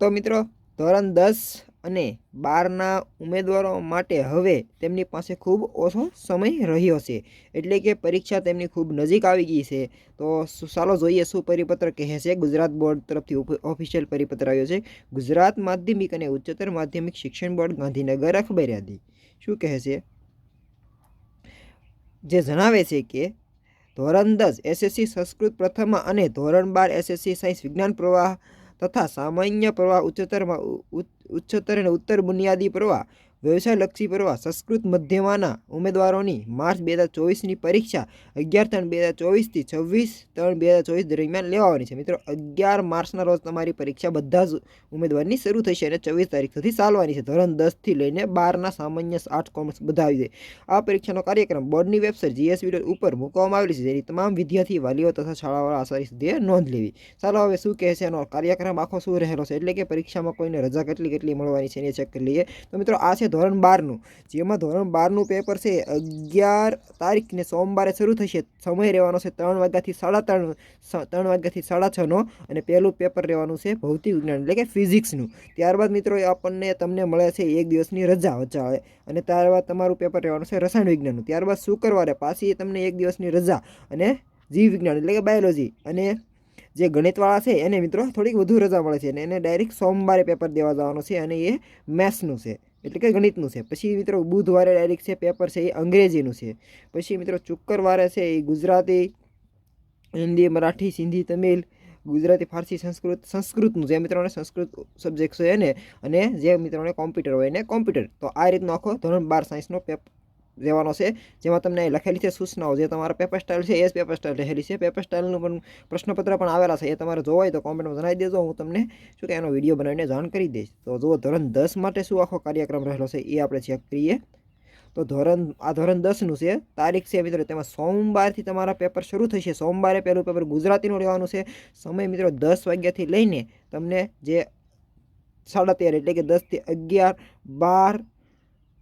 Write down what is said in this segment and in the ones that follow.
તો મિત્રો, ધોરણ દસ અને બારના ઉમેદવારો માટે હવે તેમની પાસે ખૂબ ઓછો સમય રહ્યો છે. એટલે કે પરીક્ષા તેમની ખૂબ નજીક આવી ગઈ છે. તો ચાલો જોઈએ શું પરિપત્ર કહે છે. ગુજરાત બોર્ડ તરફથી ઓફિશિયલ પરિપત્ર આવ્યો છે. ગુજરાત માધ્યમિક અને ઉચ્ચતર માધ્યમિક શિક્ષણ બોર્ડ, ગાંધીનગર અખબાર શું કહે છે? જે જણાવે છે કે ધોરણ દસ એસએસસી સંસ્કૃત પ્રથમ અને ધોરણ બાર એસએસસી સાયન્સ વિજ્ઞાન પ્રવાહ તથા સામાન્ય પ્રવાહ ઉચ્ચતરમાં ઉચ્ચતર અને ઉત્તર બુનિયાદી પ્રવાહ વ્યવસાયલક્ષી પ્રવાહ સંસ્કૃત મધ્યમાંના ઉમેદવારોની માર્ચ બે હજાર ચોવીસની પરીક્ષા અગિયાર ત્રણ બે હજાર ચોવીસથી છવ્વીસ ત્રણ બે હજાર ચોવીસ દરમિયાન લેવાની છે. મિત્રો, અગિયાર માર્ચના રોજ તમારી પરીક્ષા બધા જ ઉમેદવારની શરૂ થશે અને ચોવીસ તારીખ સુધી ચાલવાની છે. ધોરણ દસથી લઈને બારના સામાન્ય આર્ટ્સ કોમર્સ બધા આવી જાય. આ પરીક્ષાનો કાર્યક્રમ બોર્ડની વેબસાઇટ જીએસવી ઉપર મૂકવામાં આવેલી છે, જેની તમામ વિદ્યાર્થી, વાલીઓ તથા શાળાવાળા આસારી સુધી નોંધ લેવી. ચાલો હવે શું કહે છે એનો કાર્યક્રમ આખો શું રહેલો છે? એટલે કે પરીક્ષામાં કોઈને રજા કેટલી કેટલી મળવાની છે એને ચેક કરી લઈએ. તો મિત્રો, આ છે ધોરણ બારનું. જેમાં ધોરણ બારનું પેપર છે અગિયાર તારીખને સોમવારે શરૂ થશે. સમય રહેવાનો છે ત્રણ વાગ્યાથી સાડા ત્રણ ત્રણ વાગ્યાથી સાડા છનો અને પહેલું પેપર રહેવાનું છે ભૌતિક વિજ્ઞાન, એટલે કે ફિઝિક્સનું ત્યારબાદ મિત્રો આપણને તમને મળે છે એક દિવસની રજા વચાવે અને ત્યારબાદ તમારું પેપર રહેવાનું છે રસાયણ વિજ્ઞાનનું. ત્યારબાદ શુક્રવારે પાછી તમને એક દિવસની રજા અને જીવ વિજ્ઞાન, એટલે કે બાયોલોજી અને જે ગણિતવાળા છે એને મિત્રો થોડીક વધુ રજા મળે છે અને એને ડાયરેક્ટ સોમવારે પેપર દેવા જવાનું છે અને એ મેથ્સનું છે. એટલે કે ગણિતનું છે. પછી મિત્રો બુધવારે ડાયરેક્ટ છે પેપર છે, એ અંગ્રેજીનું છે. પછી મિત્રો શુક્રવારે છે, એ ગુજરાતી, હિન્દી, મરાઠી, સિંધી, તમિલ, ગુજરાતી, ફારસી, સંસ્કૃત, સંસ્કૃતનું જે મિત્રોને સંસ્કૃત સબ્જેક્ટ છે ને અને જે મિત્રોને કોમ્પ્યુટર હોય ને કોમ્પ્યુટર તો આ રીતનો આખો ધોરણ બાર સાયન્સનો પેપર રહેવાનો છે. જેમાં તમને લખેલી છે સૂચનાઓ. જે તમારા પેપર સ્ટાઇલ છે, એ જ પેપર સ્ટાઇલ રહેલી છે. પેપર સ્ટાઇલનું પણ પ્રશ્નપત્ર પણ આવેલા છે. એ તમારે જોવા હોય તો કોમેન્ટમાં જણાવી દેજો. હું તમને શું કે એનો વીડિયો બનાવીને જાણ કરી દઈશ. તો જુઓ, ધોરણ દસ માટે શું આખો કાર્યક્રમ રહેલો છે, એ આપણે ચેક કરીએ. તો ધોરણ, આ ધોરણ દસનું છે. તારીખ છે મિત્રો, તેમાં સોમવારથી તમારા પેપર શરૂ થશે. સોમવારે પહેલું પેપર ગુજરાતીનું રહેવાનું છે. સમય મિત્રો દસ વાગ્યાથી લઈને તમને જે સાડા તેર, એટલે કે દસથી અગિયાર, બાર,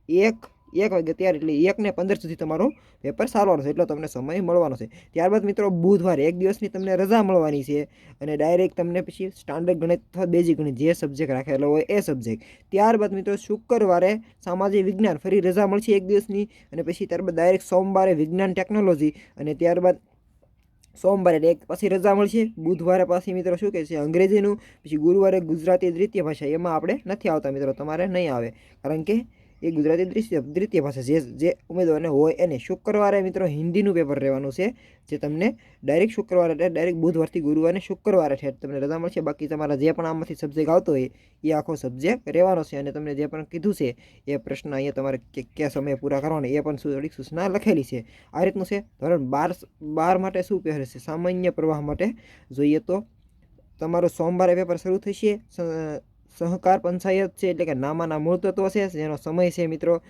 એક એક વાગે ત્યાર, એટલે એકને પંદર સુધી તમારો પેપર સારો છે એટલો તમને સમય મળવાનો છે. ત્યારબાદ મિત્રો, બુધવારે એક દિવસની તમને રજા મળવાની છે અને ડાયરેક્ટ તમને પછી સ્ટાન્ડર્ડ ગણિત અથવા બેઝિક ગણિત જે સબ્જેક્ટ રાખેલો હોય એ સબ્જેક્ટ ત્યારબાદ મિત્રો, શુક્રવારે સામાજિક વિજ્ઞાન ફરી રજા મળશે એક દિવસની અને પછી ત્યારબાદ ડાયરેક્ટ સોમવારે વિજ્ઞાન ટેકનોલોજી અને ત્યારબાદ સોમવારે એક પછી રજા મળશે. બુધવારે પાછી મિત્રો શું કહે છે, અંગ્રેજીનું, પછી ગુરુવારે ગુજરાતી દ્વિતીય ભાષા, એમાં આપણે નથી આવતા મિત્રો, તમારે નહીં આવે. કારણ કે એ ગુજરાતી દ્વિતીય દ્વિતીય ભાષા જે જે ઉમેદવારને હોય એને શુક્રવારે મિત્રો હિન્દીનું પેપર રહેવાનું છે, જે તમને ડાયરેક્ટ શુક્રવારે એટલે ડાયરેક્ટ બુધવારથી ગુરુવારે શુક્રવારે છે. તમને રજા મળશે. બાકી તમારા જે પણ આમાંથી સબ્જેક્ટ આવતો હોય, એ આખો સબ્જેક્ટ રહેવાનો છે. અને તમને જે પણ કીધું છે, એ પ્રશ્ન અહીંયા તમારે કયા સમયે પૂરા કરવાના, એ પણ થોડીક સૂચના લખેલી છે. આ રીતનું છે. ધોરણ બાર બાર માટે શું પહેરશે સામાન્ય પ્રવાહ માટે જોઈએ તો તમારો સોમવારે પેપર શરૂ થશે. સહકાર પંચાયત છે એટલે કે નામાના મૂળ તત્વો છે, જેનો સમય છે મિત્રો.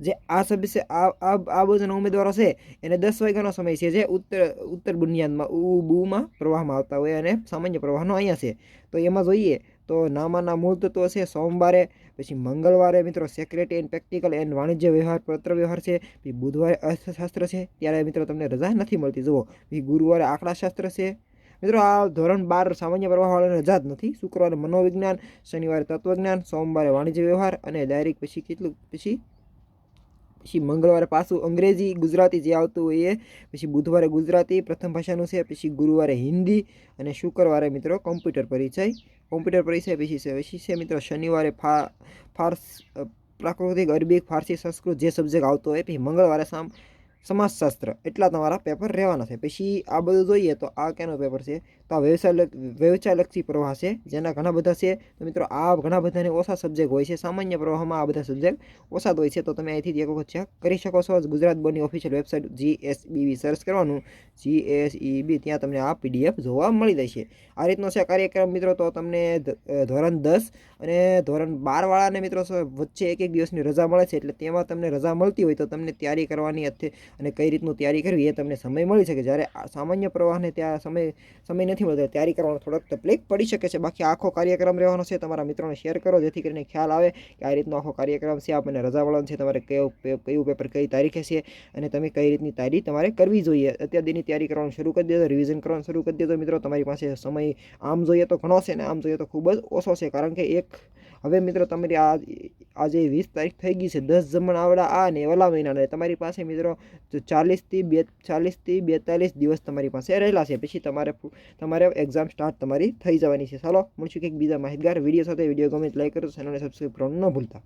જે આ સભ્ય છે, આ આ બાજુના ઉમેદવારો છે, એને દસ વાગ્યાનો સમય છે, જે ઉત્તર ઉત્તર બુનિયાદમાં, ઉ બુમાં પ્રવાહમાં આવતા હોય અને સામાન્ય પ્રવાહનો અહીંયા છે. તો એમાં જોઈએ તો નામાના મૂળ તત્વો છે, સોમવારે, પછી મંગળવારે મિત્રો સેક્રેટરી એન્ડ પ્રેક્ટિકલ એન્ડ વાણિજ્ય વ્યવહાર, પત્ર વ્યવહાર છે, પછી બુધવારે અર્થશાસ્ત્ર છે, ત્યારે મિત્રો તમને રજા નથી મળતી. જુઓ, પછી ગુરુવારે આંકડાશાસ્ત્ર છે મિત્રો, આ ધોરણ બાર સામાન્ય પ્રવાહવાળાને રજા જ નથી. શુક્રવારે મનોવિજ્ઞાન, શનિવારે તત્વજ્ઞાન, સોમવારે વાણિજ્ય વ્યવહાર અને ડાયરેક્ટ પછી કેટલું? પછી? પછી મંગળવારે પાછું અંગ્રેજી, ગુજરાતી જે આવતું હોય એ. પછી બુધવારે ગુજરાતી, પ્રથમ ભાષાનું છે, પછી ગુરુવારે હિન્દી અને શુક્રવારે મિત્રો કોમ્પ્યુટર પરિચય. કોમ્પ્યુટર પરિચય પછી છે પછી છે મિત્રો શનિવારે ફા, ફાર્સ, પ્રાકૃતિક અરબી ફારસી, સંસ્કૃત જે સબ્જેક્ટ આવતો હોય, પછી મંગળવારે સામ સમાજશાસ્ત્ર, એટલા તમારા પેપર રહેવાના છે. પછી આ બધું જોઈએ તો આ કેનો પેપર છે? તો આ વ્યવસાય વ્યવસાયલક્ષી પ્રવાહ છે, જેના ઘણા બધા છે. તો મિત્રો, આ ઘણા બધાને ઓછા સબ્જેક્ટ હોય છે. સામાન્ય પ્રવાહમાં આ બધા સબ્જેક્ટ ઓછા હોય છે. તો તમે અહીંથી એક વખત ચેક કરી શકો છો. ગુજરાત બોર્ડની ઓફિશિયલ વેબસાઇટ જીએસબીવી સર્ચ કરવાનું. જીએસઈબી ત્યાં તમને આ પીડીએફ જોવા મળી જશે. આ રીતનો છે કાર્યક્રમ મિત્રો. તો તમને ધોરણ દસ અને ધોરણ બારવાળાને મિત્રો વચ્ચે એક એક દિવસની રજા મળે છે. એટલે તેમાં તમને રજા મળતી હોય તો તમને તૈયારી કરવાની અને કઈ રીતનું તૈયારી કરવી એ તમને સમય મળી શકે. જ્યારે સામાન્ય પ્રવાહને ત્યાં સમય સમય નથી મળતો, તૈયારી કરવાનો થોડોક તકલીફ પડી શકે છે. બાકી આખો કાર્યક્રમ રહેવાનો છે. તમારા મિત્રોને શેર કરો, જેથી કરીને ખ્યાલ આવે કે આ રીતનો આખો કાર્યક્રમ છે. આપણને રજા વળવાનું છે. તમારે કયો કયું પેપર કઈ તારીખે છે અને તમે કઈ રીતની તૈયારી તમારે કરવી જોઈએ. અત્યાર તૈયારી કરવાનું શરૂ કરી દેજો રિવિઝન કરવાનું શરૂ કરી દેજો મિત્રો. તમારી પાસે સમય આમ જોઈએ તો ઘણો છે ને આમ જોઈએ તો ખૂબ જ ઓછો છે. કારણ કે એક હવે મિત્રો તમારી આ આજે વીસ તારીખ થઈ ગઈ છે. દસ જમણ આવડા આ ને ઓલા મહિનાના. તમારી પાસે મિત્રો ચાલીસથી બે ચાલીસથી બેતાલીસ દિવસ તમારી પાસે રહેલા છે. પછી તમારે તમારે એક્ઝામ સ્ટાર્ટ તમારી થઈ જવાની છે. ચાલો, મળશું કંઈક બીજા માહિતગાર વીડિયો સાથે. વીડિયો ગમે લાઈક કરો ચેનલને સબસ્ક્રાઈબ કરવાનું ન ભૂલતા.